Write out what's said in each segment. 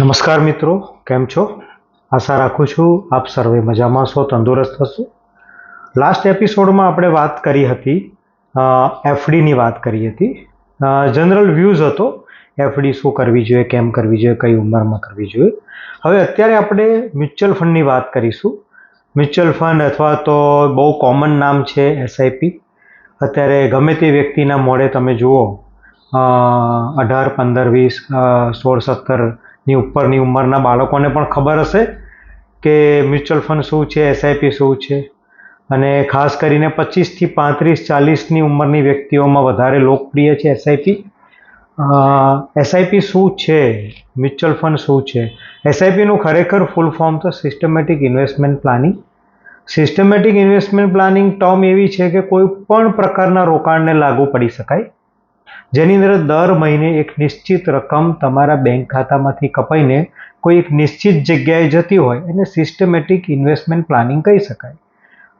નમસ્કાર મિત્રો, કેમ છો? આશા રાખું છું આપ સર્વે મજામાં છો, તંદુરસ્ત હશો. લાસ્ટ એપિસોડમાં આપણે વાત કરી હતી એફડીની વાત કરી હતી. જનરલ વ્યૂઝ હતો, એફડી શું કરવી જોઈએ, કેમ કરવી જોઈએ, કઈ ઉંમરમાં કરવી જોઈએ. હવે અત્યારે આપણે મ્યુચ્યુઅલ ફંડની વાત કરીશું. મ્યુચ્યુઅલ ફંડ અથવા તો બહુ કોમન નામ છે એસઆઈપી. અત્યારે ગમે તે વ્યક્તિના મોડે તમે જુઓ અઢાર, પંદર, વીસ સોળ સત્તરની ઉપરની ઉંમરના બાળકોને પણ ખબર હશે કે મ્યુચ્યુઅલ ફંડ શું છે, એસઆઈપી શું છે. અને ખાસ કરીને પચીસથી પાંત્રીસ, ચાલીસની ઉંમરની વ્યક્તિઓમાં વધારે લોકપ્રિય છે એસઆઈપી. એસઆઈપી શું છે? મ્યુચ્યુઅલ ફંડ શું છે? એસઆઈપીનું ખરેખર ફૂલ ફોર્મ તો systematic investment planning. Systematic investment planning term એવી છે કે કોઈ પણ પ્રકારના રોકાણને લાગુ પડી શકાય. જેની અંદર દર મહિને એક નિશ્ચિત રકમ તમારા બેંક ખાતામાંથી કપાઈને કોઈ એક નિશ્ચિત જગ્યાએ જતી હોય એને સિસ્ટમેટિક ઇન્વેસ્ટમેન્ટ પ્લાનિંગ કહી શકાય.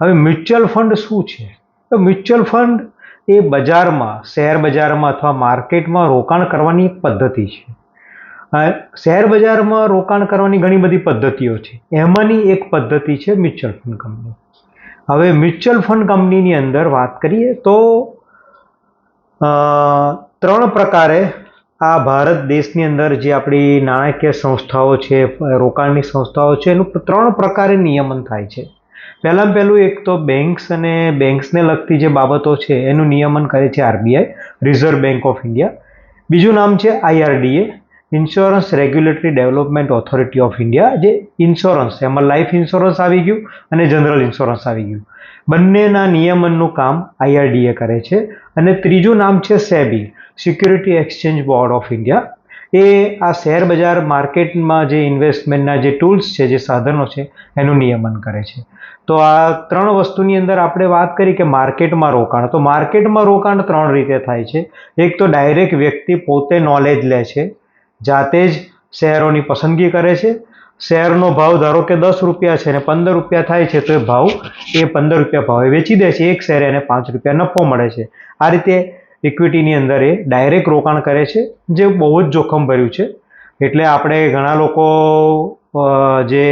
હવે મ્યુચ્યુઅલ ફંડ શું છે? તો મ્યુચ્યુઅલ ફંડ એ બજારમાં, શેર બજારમાં અથવા માર્કેટમાં રોકાણ કરવાની એક પદ્ધતિ છે. શેર બજારમાં રોકાણ કરવાની ઘણી બધી પદ્ધતિઓ છે. એમાંની એક પદ્ધતિ છે મ્યુચ્યુઅલ ફંડ કંપની હવે મ્યુચ્યુઅલ ફંડ કંપનીની અંદર વાત કરીએ તો ત્રણ પ્રકારે આ ભારત દેશની અંદર જે આપણી નાણાકીય સંસ્થાઓ છે, રોકાણની સંસ્થાઓ છે, એનું ત્રણ પ્રકારે નિયમન થાય છે. પહેલાં પહેલું એક તો બેન્ક્સ અને બેન્ક્સને લગતી જે બાબતો છે, એનું નિયમન કરે છે RBI Reserve Bank of India બીજું નામ છે IRDA. Insurance regulatory development authority of India જે ઇન્સ્યોરન્સ એમાં લાઈફ ઇન્સ્યોરન્સ આવી ગયું અને જનરલ ઇન્સ્યોરન્સ આવી ગયું. બંનેના નિયમનનું કામ આઈઆરડીએ કરે છે. અને ત્રીજું નામ છે SEBI securities exchange board of India એ આ શેર બજાર માર્કેટમાં જે ઇન્વેસ્ટમેન્ટના જે ટૂલ્સ છે, જે સાધનો છે, એનું નિયમન કરે છે. તો આ ત્રણ વસ્તુની અંદર આપણે વાત કરી કે માર્કેટમાં રોકાણ. તો માર્કેટમાં રોકાણ ત્રણ રીતે થાય છે. એક તો ડાયરેક્ટ વ્યક્તિ પોતે નોલેજ લે છે. જાતે જ શેરોની પસંદગી કરે છે. શહેરનો ભાવ ધારો કે દસ રૂપિયા છે અને પંદર રૂપિયા થાય છે, તો એ ભાવ એ પંદર રૂપિયા ભાવે વેચી દે છે. એક શેરે એને પાંચ રૂપિયા નફો મળે છે. આ રીતે ઇક્વિટીની અંદર એ ડાયરેક્ટ રોકાણ કરે છે, જે બહુ જ જોખમ ભર્યું છે. એટલે આપણે ઘણા લોકો જે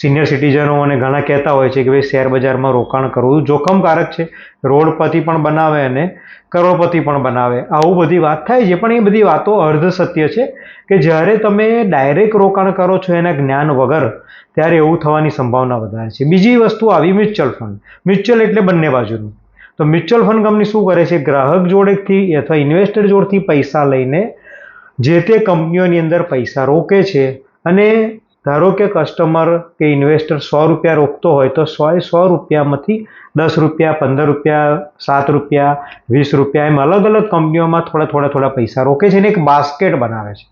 સિનિયર સિટીઝનો અને ઘણા કહેતા હોય છે કે ભાઈ શેર બજારમાં રોકાણ કરવું જોખમકારક છે. રોડપતિ પણ બનાવે અને કરોડપતિ પણ બનાવે. આવું બધી વાત થાય છે, પણ એ બધી વાતો અર્ધ સત્ય છે કે જ્યારે તમે ડાયરેક્ટ રોકાણ કરો છો એના જ્ઞાન વગર, ત્યારે એવું થવાની સંભાવના વધારે છે. બીજી વસ્તુ આવી મ્યુચ્યુઅલ ફંડ મ્યુચ્યુઅલ એટલે બંને બાજુનું. તો મ્યુચ્યુઅલ ફંડ કંપની શું કરે છે? ગ્રાહક જોડેથી અથવા ઇન્વેસ્ટર જોડથી પૈસા લઈને જે તે કંપનીઓની અંદર પૈસા રોકે છે અને ધારો કે કસ્ટમર કે ઇન્વેસ્ટર સો રૂપિયા રોકતો હોય તો સોએ સો રૂપિયામાંથી દસ રૂપિયા, પંદર રૂપિયા, સાત રૂપિયા, વીસ રૂપિયા એમ અલગ અલગ કંપનીઓમાં થોડા થોડા થોડા પૈસા રોકે છે અને એક બાસ્કેટ બનાવે છે.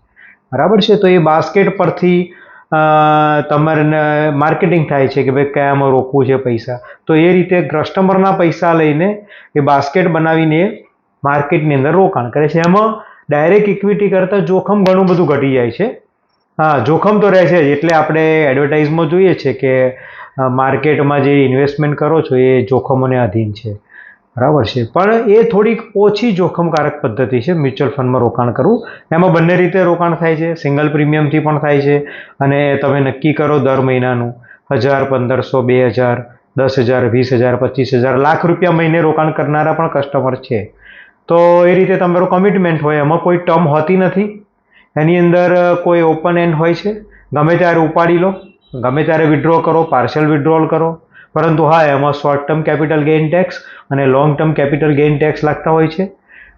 બરાબર છે? તો એ બાસ્કેટ પરથી તમારે માર્કેટિંગ થાય છે કે ભાઈ કયામાં રોકવું છે પૈસા? તો એ રીતે કસ્ટમરના પૈસા લઈને એ બાસ્કેટ બનાવીને માર્કેટની અંદર રોકાણ કરે છે. એમાં ડાયરેક્ટ ઇક્વિટી કરતાં જોખમ ઘણું બધું ઘટી જાય છે. હા, જોખમ તો રહે છે જ. એટલે આપણે એડવર્ટાઇઝમાં જોઈએ છે કે માર્કેટમાં જે ઇન્વેસ્ટમેન્ટ કરો છો એ જોખમોને આધીન છે. બરાબર છે. પણ એ થોડીક ઓછી જોખમકારક પદ્ધતિ છે મ્યુચ્યુઅલ ફંડમાં રોકાણ કરવું. એમાં બંને રીતે રોકાણ થાય છે. સિંગલ પ્રીમિયમથી પણ થાય છે. અને તમે નક્કી કરો દર મહિનાનું હજાર, પંદરસો, બે હજાર, દસ હજાર, વીસ હજાર, પચીસ હજાર, લાખ રૂપિયા મહિને રોકાણ કરનારા પણ કસ્ટમર છે. તો એ રીતે તમારું કમિટમેન્ટ હોય. એમાં કોઈ ટર્મ હોતી નથી. એની અંદર કોઈ ઓપન એન્ડ હોય છે? ગમે ત્યારે ઉપાડી લો. ગમે ત્યારે વિડ્રો કરો પાર્શિયલ વિડ્રોલ કરો. પરંતુ હા, એમાં short term capital gain tax અને long term capital gain tax લાગતા હોય છે.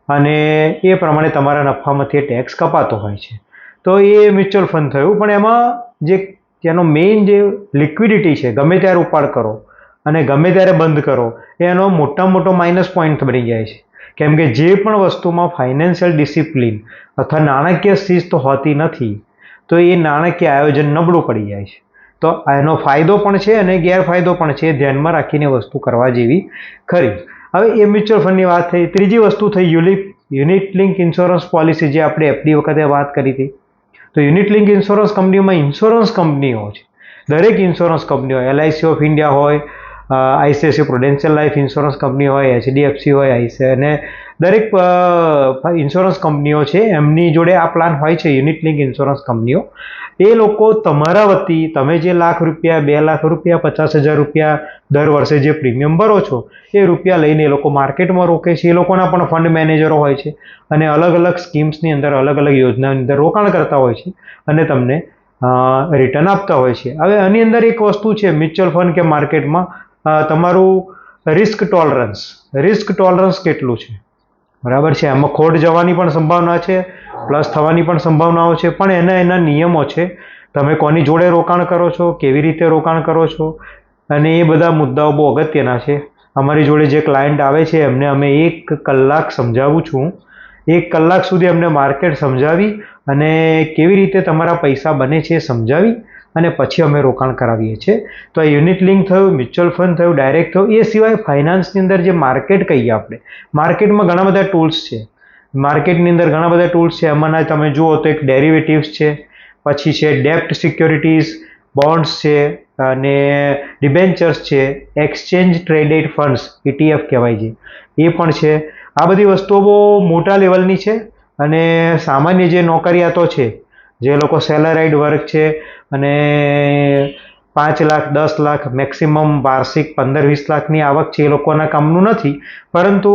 અને એ પ્રમાણે તમારા નફામાંથી ટેક્સ કપાતો હોય છે. તો એ મ્યુચ્યુઅલ ફંડ થયું. પણ એમાં જે તેનો મેઇન જે લિક્વિડિટી છે, ગમે ત્યારે ઉપાડ કરો અને ગમે ત્યારે બંધ કરો, એનો મોટા મોટો માઇનસ પોઈન્ટ બની જાય છે. કેમ કે જે પણ વસ્તુમાં ફાઇનાન્શિયલ ડિસિપ્લિન અથવા નાણાકીય શિસ્ત હોતી નથી, તો એ નાણાકીય આયોજન નબળું પડી જાય છે. તો એનો ફાયદો પણ છે અને ગેરફાયદો પણ છે, ધ્યાનમાં રાખીને વસ્તુ કરવા જેવી ખરી. હવે એ મ્યુચ્યુઅલ ફંડની વાત થઈ, ત્રીજી વસ્તુ થઈ unit unit link insurance policy જે આપણે એફડી વખતે વાત કરી હતી. તો યુનિટ લિંક ઇન્સ્યોરન્સ કંપનીઓમાં ઇન્સ્યોરન્સ કંપનીઓ છે. દરેક ઇન્સ્યોરન્સ કંપનીઓ એલઆઈસી ઓફ ઇન્ડિયા હોય ICIC Prudential life insurance company હોય એચડીએફસી હોય આઈસી અને દરેક ઇન્સ્યોરન્સ કંપનીઓ છે, એમની જોડે આ પ્લાન હોય છે યુનિટ લિંક ઇન્સ્યોરન્સ કંપનીઓ એ લોકો તમારા વતી, તમે જે લાખ રૂપિયા, બે લાખ રૂપિયા, પચાસ હજાર રૂપિયા દર વર્ષે જે પ્રીમિયમ ભરો છો, એ રૂપિયા લઈને એ લોકો માર્કેટમાં રોકે છે. એ લોકોના પણ ફંડ મેનેજરો હોય છે અને અલગ અલગ સ્કીમ્સની અંદર, અલગ અલગ યોજનાની અંદર રોકાણ કરતા હોય છે અને તમને રિટર્ન આપતા હોય છે. હવે આની અંદર એક વસ્તુ છે મ્યુચ્યુઅલ ફંડ કે માર્કેટમાં તમારું રિસ્ક ટોલરન્સ રિસ્ક ટોલરન્સ કેટલું છે? બરાબર છે? એમાં ખોટ જવાની પણ સંભાવના છે પ્લસ થવાની પણ સંભાવનાઓ છે, પણ એના એના નિયમો છે. તમે કોની જોડે રોકાણ કરો છો, કેવી રીતે રોકાણ કરો છો? અને એ બધા મુદ્દાઓ બહુ અગત્યના છે. અમારી જોડે જે ક્લાયન્ટ આવે છે, એમને અમે એક કલાક સમજાવું છું. એક કલાક સુધી એમને માર્કેટ સમજાવી અને કેવી રીતે તમારા પૈસા બને છે એ સમજાવી અને પછી અમે રોકાણ કરાવીએ છીએ. તો આ યુનિટ લિંક થયું મ્યુચ્યુઅલ ફંડ થયું ડાયરેક્ટ થયું, એ સિવાય ફાઇનાન્સની અંદર જે માર્કેટ કહીએ આપણે માર્કેટમાં ઘણા બધા ટૂલ્સ છે. માર્કેટની અંદર ઘણા બધા ટૂલ્સ છે. એમાંના તમે જુઓ તો એક ડેરિવેટિવ્સ છે, પછી છે ડેપ્ટ સિક્યોરિટીઝ બોન્ડ્સ છે, અને ડિબેન્ચર્સ છે એક્સચેન્જ ટ્રેડેડ ફંડ્સ ઇટીએફ કહેવાય છે. એ પણ છે. આ બધી વસ્તુઓ બહુ મોટા લેવલની છે અને સામાન્ય જે નોકરિયાતો છે જે લોકો સેલરાઇડ વર્ક છે અને પાંચ લાખ, દસ લાખ મેક્સિમમ વાર્ષિક પંદર, વીસ લાખની આવક છે એ લોકોના કામનું નથી. પરંતુ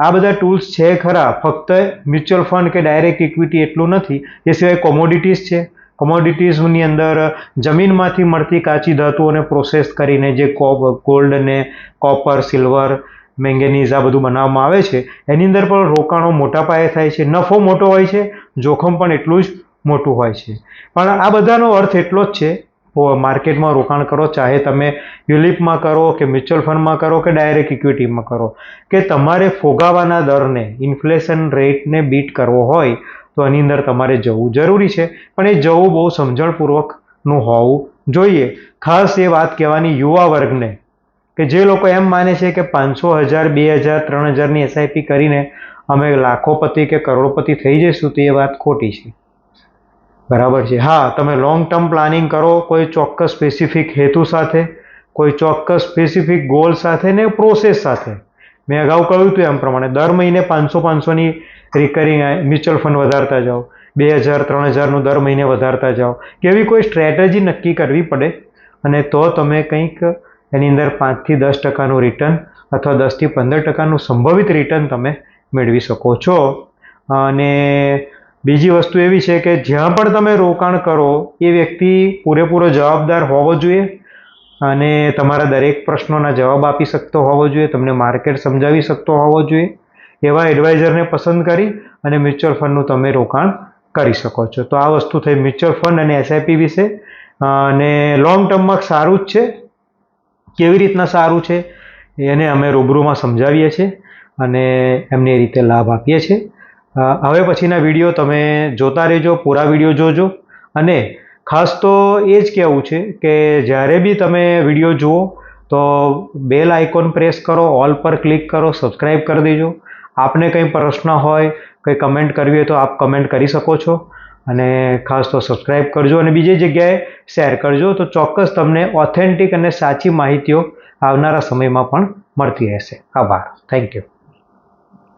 આ બધા ટૂલ્સ છે ખરા, ફક્ત મ્યુચ્યુઅલ ફંડ કે ડાયરેક્ટ ઇક્વિટી એટલું નથી. એ સિવાય કોમોડિટીઝ છે. કોમોડિટીઝની અંદર જમીનમાંથી મળતી કાચી ધાતુઓને પ્રોસેસ કરીને જે ગોલ્ડ ને કોપર સિલ્વર મેંગેનીઝ આ બધું બનાવવામાં આવે છે. એની અંદર પણ રોકાણો મોટા પાયે થાય છે. નફો મોટો હોય છે. જોખમ પણ એટલું જ મોટું હોય છે. પણ આ બધાનો અર્થ એટલો જ છે માર્કેટમાં રોકાણ કરો, ચાહે તમે યુલિપમાં કરો કે મ્યુચ્યુઅલ ફંડમાં કરો કે ડાયરેક્ટ ઇક્વિટીમાં કરો. કે તમારે ફોગાવાના દરને, ઇન્ફ્લેશન રેટને બીટ કરવો હોય, તો આની અંદર તમારે જવું જરૂરી છે. પણ એ જવું બહુ સમજણપૂર્વકનું હોવું જોઈએ. ખાસ એ વાત કહેવાની યુવા વર્ગને, કે જે લોકો એમ માને છે કે પાંચસો હજાર, બે હજાર, ત્રણ હજારની એસઆઈપી કરીને અમે લાખોપતિ કે કરોડપતિ થઈ જઈશું, તો એ વાત ખોટી છે. બરાબર છે. હા, તમે લોંગ ટર્મ પ્લાનિંગ કરો, કોઈ ચોક્કસ સ્પેસિફિક હેતુ સાથે, કોઈ ચોક્કસ સ્પેસિફિક ગોલ સાથે ને પ્રોસેસ સાથે. મેં અગાઉ કહ્યું હતું એમ પ્રમાણે, દર મહિને પાંચસો પાંચસોની રિકરિંગ મ્યુચ્યુઅલ ફંડ વધારતા જાઓ. બે હજાર, ત્રણ હજારનું દર મહિને વધારતા જાઓ. કે એવી કોઈ સ્ટ્રેટેજી નક્કી કરવી પડે, અને તો તમે કંઈક એની અંદર પાંચથી દસ ટકાનું રિટર્ન અથવા દસથી પંદર ટકાનું સંભવિત રિટર્ન તમે મેળવી શકો છો. અને બીજી વસ્તુ એવી છે કે જ્યાં પણ તમે રોકાણ કરો, એ વ્યક્તિ પૂરેપૂરો જવાબદાર હોવો જોઈએ અને તમારા દરેક પ્રશ્નોના જવાબ આપી શકતો હોવો જોઈએ, તમને માર્કેટ સમજાવી શકતો હોવો જોઈએ, એવા એડવાઇઝરને પસંદ કરી અને મ્યુચ્યુઅલ ફંડનું તમે રોકાણ કરી શકો છો. તો આ વસ્તુ થઈ મ્યુચ્યુઅલ ફંડ અને એસઆઈપી વિશે. અને લોંગ ટર્મમાં સારું જ છે. કેવી રીતના સારું છે? એને અમે રૂબરૂમાં સમજાવીએ છીએ અને એમને એ રીતે લાભ આપીએ છીએ. હવે પછીના વીડિયો તમે જોતા રહેજો, પૂરા વીડિયો જોજો. અને ખાસ તો એ જ કહેવું છે કે જ્યારે બી તમે વીડિયો જુઓ, તો બેલ આઇકોન પ્રેસ કરો, ઓલ પર ક્લિક કરો સબસ્ક્રાઈબ કરી દેજો. આપને કંઈ પ્રશ્ન હોય, કંઈ કમેન્ટ કરવી હોય તો આપ કમેન્ટ કરી શકો છો. અને ખાસ તો સબસ્ક્રાઈબ કરજો અને બીજી જગ્યાએ શેર કરજો, તો ચોક્કસ તમને ઓથેન્ટિક અને સાચી માહિતીઓ આવનારા સમયમાં પણ મળતી રહેશે. આભાર. Thank you.